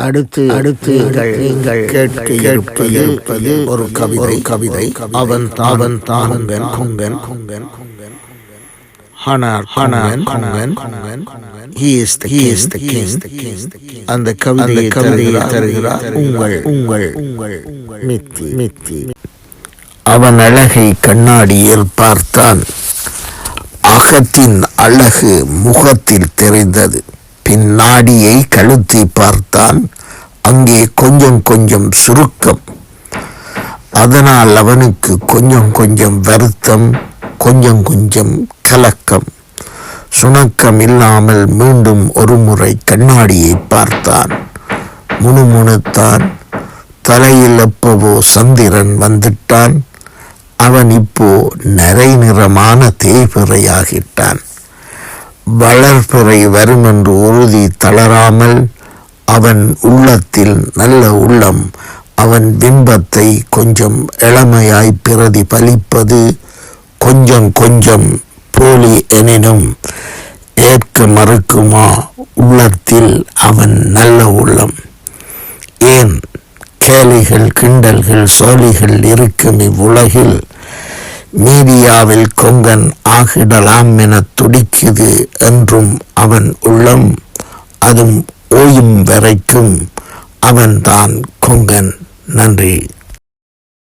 அடுத்து அடுத்து நீங்கள் கேட்க இருப்பது ஒரு கவிதை. கவிதை. அவன் அவன் தானுங்கன் கொங்கன். கொங்கன் அந்த கவிதையை கவிதையை தருகிறார். உங்கள் உங்கள் உங்கள் உங்கள். மித்தி மித்தி. அவன் அழகை கண்ணாடியில் பார்த்தான் அகத்தின் அழகு முகத்தில் தெரிந்தது. பின்னாடியை கழுத்தை பார்த்தான். அங்கே கொஞ்சம் கொஞ்சம் சுருக்கம். அதனால் அவனுக்கு கொஞ்சம் கொஞ்சம் வருத்தம் கொஞ்சம் கொஞ்சம் கலக்கம். சுணக்கம் இல்லாமல் மீண்டும் ஒரு முறை கண்ணாடியை பார்த்தான். முணுமுணுத்தான். தலையில் எப்பவோ சந்திரன் வந்துட்டான். அவன் இப்போ நிறை நிறமான தேய்பிறையாகிட்டான். வளர்பிறை வரும் என்று உறுதி தளராமல் அவன் உள்ளத்தில் நல்ல உள்ளம் அவன் பிம்பத்தை கொஞ்சம் இளமையாய் பிரதிபலிப்பது கொஞ்சம் கொஞ்சம் போலி எனினும் ஏற்க மறுக்குமா உள்ளத்தில் அவன் நல்ல உள்ளம். ஏன் கேலிகள் கிண்டல்கள் சோழிகள் இருக்கும் இவ்வுலகில் மீடியாவில் கொங்கன் ஆகிடலாம் என துடிக்குது என்றும் அவன் உள்ளம். அதுவும் ஓயும் வரைக்கும் அவன்தான் கொங்கன். நன்றி.